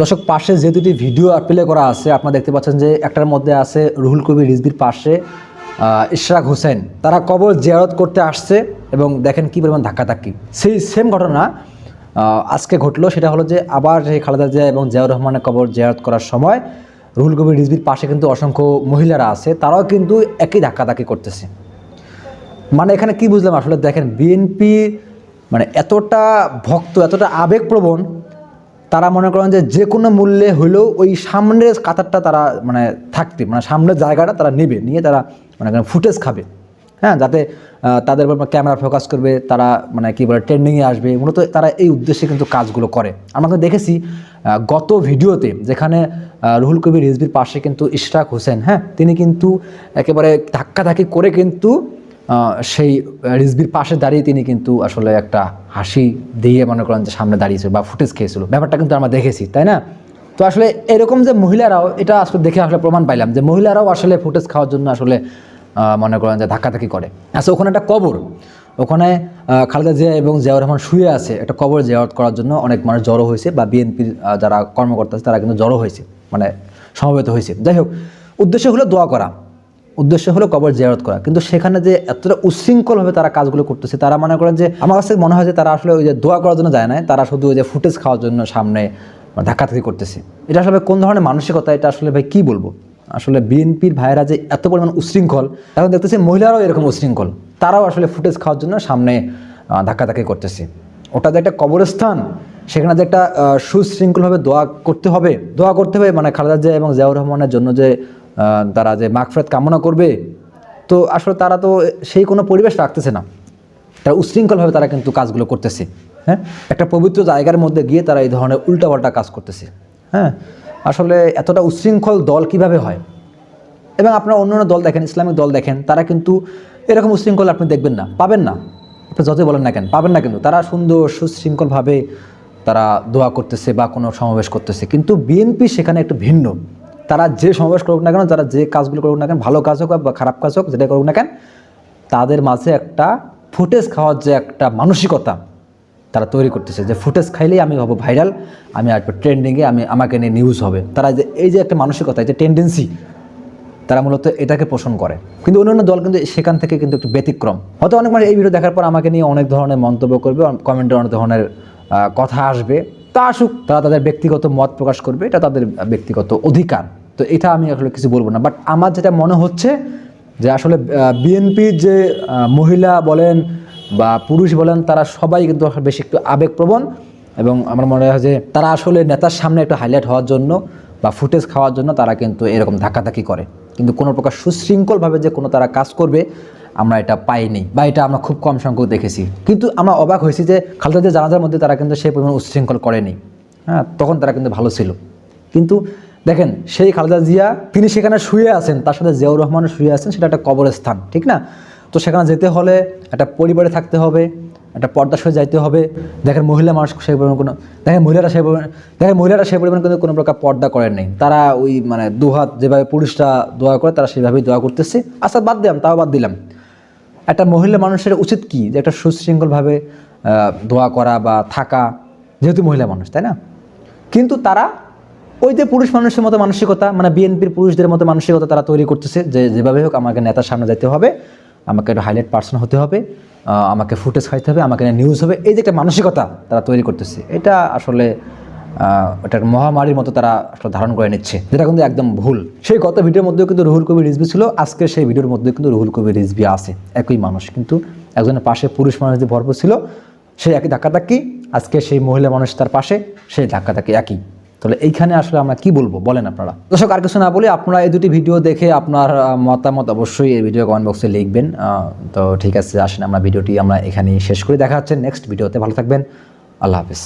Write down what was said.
দর্শক, পাশে যে দুটি ভিডিও প্লে করা আছে, আপনারা দেখতে পাচ্ছেন যে একটার মধ্যে আছে রুহুল কবির রিজবির পাশে ইশরাক হোসেন। তারা কবর জিয়ারত করতে আসছে এবং দেখেন কী পরিমাণ ধাক্কাধাক্কি। সেই সেম ঘটনা আজকে ঘটলো। সেটা হলো যে আবার সেই খালেদা জিয়া এবং জিয়াউর রহমানের কবর জিয়ারত করার সময় রুহুল কবির রিজবির পাশে কিন্তু অসংখ্য মহিলারা আছে, তারাও কিন্তু একই ধাক্কাধাক্কি করতেছে। মানে এখানে কি বুঝলাম? আসলে দেখেন বিএনপি মানে এতটা ভক্ত, এতটা আবেগপ্রবণ তারা মনে করেন যে যে কোনো মূল্যে হলেও ওই সামনের কাতারটা তারা মানে থাকতে মানে সামনের জায়গাটা তারা নেবে, নিয়ে তারা মানে ফুটেজ খাবে। হ্যাঁ যাতে তাদের উপর ক্যামেরা ফোকাস করবে, তারা মানে কি বলে, ট্রেন্ডিংয়ে আসবে। মূলত তারা এই উদ্দেশ্যে কিন্তু কাজগুলো করে। আমরা কিন্তু দেখেছি গত ভিডিওতে যেখানে রুহুল কবির রিজবির পাশে কিন্তু ইশরাক হোসেন হ্যাঁ তিনি কিন্তু একেবারে ধাক্কাধাক্কি করে কিন্তু সেই রিজবির পাশে দাঁড়িয়ে তিনি কিন্তু আসলে একটা হাসি দিয়ে মনে করেন যে সামনে দাঁড়িয়েছিল বা ফুটেজ খেয়েছিল। ব্যাপারটা কিন্তু আমরা দেখেছি, তাই না? তো আসলে এরকম যে মহিলারাও, এটা আসলে দেখে আসলে প্রমাণ পাইলাম যে মহিলারাও আসলে ফুটেজ খাওয়ার জন্য আসলে মনে করেন যে ধাক্কাধাক্কি করে। আচ্ছা ওখানে একটা কবর। ওখানে খালেদা জিয়া এবং জিয়াউর রহমান শুয়ে আছে। একটা কবর জিয়ারত করার জন্য অনেক মানুষ জড়ো হয়েছে বা বিএনপির যারা কর্মকর্তা আছে তারা কিন্তু জড়ো হয়েছে মানে সমবেত হয়েছে। যাই হোক, উদ্দেশ্য হলো দোয়া করা। উদ্দেশ্য হলো কবর জিয়ারত করা। কিন্তু সেখানে যে এতটা উচ্ছৃঙ্খলভাবে তারা কাজগুলো করতেছে, তারা মনে করেন যে আমার কাছে মনে হয় যে তারা আসলে ওই যে দোয়া করার জন্য যায় না তারা শুধু ওই যে ফুটেজ খাওয়ার জন্য সামনে ধাক্কাধাক্কি করতেছে। এটা আসলে কোন ধরনের মানসিকতা, এটা আসলে ভাই কি বলব? আসলে বিএনপির ভাইরা যে এত পরিমাণ উচ্ছৃঙ্খল এখন দেখতেছি মহিলারাও এরকম উশৃঙ্খল, তারাও আসলে ফুটেজ খাওয়ার জন্য সামনে ধাক্কাধাক্কি করতেছে। ওটা যে একটা কবরস্থান, সেখানে যে একটা সুশৃঙ্খলভাবে দোয়া করতে হবে, দোয়া করতে হবে মানে খালেদা জিয়া এবং জিয়াউর রহমানের জন্য যে তারা যে মাগফিরাত কামনা করবে, তো আসলে তারা তো সেই কোনো পরিবেশ রাখতেছে না। তারা উশৃঙ্খলভাবে তারা কিন্তু কাজগুলো করতেছে হ্যাঁ? একটা পবিত্র জায়গার মধ্যে গিয়ে তারা এই ধরনের উল্টাপাল্টা কাজ করতেছে হ্যাঁ? আসলে এতটা উশৃঙ্খল দল কীভাবে হয়? এবং আপনারা অন্য অন্য দল দেখেন, ইসলামিক দল দেখেন, তারা কিন্তু এরকম উশৃঙ্খল আপনি দেখবেন না, পাবেন না। আপনি যতই বলেন না কেন, পাবেন না কিন্তু। তারা সুন্দর, সুশৃঙ্খলভাবে তারা দোয়া করতেছে বা কোনো সমাবেশ করতেছে। কিন্তু বিএনপি সেখানে একটু ভিন্ন। তারা যে সমাবেশ করুক না কেন তারা যে কাজগুলো করুক না কেন, ভালো কাজ হোক বা খারাপ কাজ হোক যেটা করুক না কেন, তাদের মাঝে একটা ফুটেজ খাওয়ার যে একটা মানসিকতা তারা তৈরি করতেছে। যে ফুটেজ খাইলেই আমি হব ভাইরাল, আমি আসব ট্রেন্ডিংয়ে, আমি, আমাকে নিয়ে নিউজ হবে। তারা যে, এই যে একটা মানসিকতা, এই যে টেন্ডেন্সি তারা মূলত এটাকে পোষণ করে। কিন্তু অন্যান্য দল কিন্তু সেখান থেকে কিন্তু একটু ব্যতিক্রম। হয়তো অনেক মানুষ এই ভিডিও দেখার পর আমাকে নিয়ে অনেক ধরনের মন্তব্য করবে কমেন্টে অনেক ধরনের কথা আসবে। তা আসুক, তারা তাদের ব্যক্তিগত মত প্রকাশ করবে, এটা তাদের ব্যক্তিগত অধিকার। তো এটা আমি আসলে কিছু বলব না। বাট আমার যেটা মনে হচ্ছে যে আসলে বিএনপির যে মহিলা বলেন বা পুরুষ বলেন, তারা সবাই কিন্তু বেশি একটু আবেগপ্রবণ এবং আমার মনে হয় যে তারা আসলে নেতার সামনে একটু হাইলাইট হওয়ার জন্য বা ফুটেজ খাওয়ার জন্য তারা কিন্তু এরকম ধাক্কাধাক্কি করে। কিন্তু কোনো প্রকার সুশৃঙ্খলভাবে যে কোনো তারা কাজ করবে আমরা এটা পাইনি বা এটা আমরা খুব কম সংখ্যক দেখেছি। কিন্তু আমরা অবাক হয়েছি যে খালেদা জানাজার মধ্যে তারা কিন্তু সেই পরিমাণ উচ্ছৃঙ্খল করেনি। হ্যাঁ তখন তারা কিন্তু ভালো ছিল। কিন্তু দেখেন, সেই খালেদা জিয়া, তিনি সেখানে শুয়ে আছেন, তার সাথে জিয়াউর রহমান শুয়ে আছেন, সেটা একটা কবরস্থান, ঠিক না? তো সেখানে যেতে হলে একটা পরিবারে থাকতে হবে, একটা পর্দা সয়ে যাইতে হবে। দেখেন, মহিলা মানুষ সেই পরিমাণ কোনো, দেখেন, মহিলারা সেই পরিমাণ, দেখেন, মহিলারা সেই পরিমাণ কিন্তু কোনো প্রকার পর্দা করেন নাই। তারা ওই মানে দুহাত যেভাবে পুরুষরা দোয়া করে, তারা সেভাবেই দোয়া করতেছে। আচ্ছা বাদ দিলাম তাও বাদ দিলাম। একটা মহিলা মানুষের উচিত কি? যে একটা সুশৃঙ্খলভাবে দোয়া করা বা থাকা, যেহেতু মহিলা মানুষ, তাই না? কিন্তু তারা ওই যে পুরুষ মানুষের মতো মানসিকতা মানে বিএনপির পুরুষদের মতো মানসিকতা তারা তৈরি করতেছে, যে যেভাবে হোক আমাকে নেতার সামনে যেতে হবে, আমাকে একটা হাইলাইট পার্সন হতে হবে আমাকে ফুটেজ খাইতে হবে, আমাকে নিউজ হবে, এই যে একটা মানসিকতা তারা তৈরি করতেছে, এটা আসলে আহ, মহামারীর মতো তারা আসলে ধারণ করে নিচ্ছে। যেটা কিন্তু একদম ভুল। সেই গত ভিডিওর মধ্যেও কিন্তু রুহুল কবির রিজবি ছিল। আজকে সেই ভিডিওর মধ্যে কিন্তু রুহুল কবির রিজবি আছে। একই মানুষ। কিন্তু একজনের পাশে পুরুষ মানুষ যে ভরপুর ছিল সেই একই ধাক্কাধাক্কি। আজকে সেই মহিলা মানুষ তার পাশে সেই ধাক্কাধাক্কি একই। তাহলে এইখানে আসলে আমরা কি বলব? বলেন আপনারা। দর্শক আর কিছু না বলে আপনারা এই দুটি ভিডিও দেখে আপনার মতামত অবশ্যই এই ভিডিও কমেন্ট বক্সে লিখবেন। তো ঠিক আছে আসেন আমরা ভিডিওটি আমরা এখানেই শেষ করে। দেখা হচ্ছে নেক্সট ভিডিওতে। ভালো থাকবেন। আল্লাহ হাফিজ।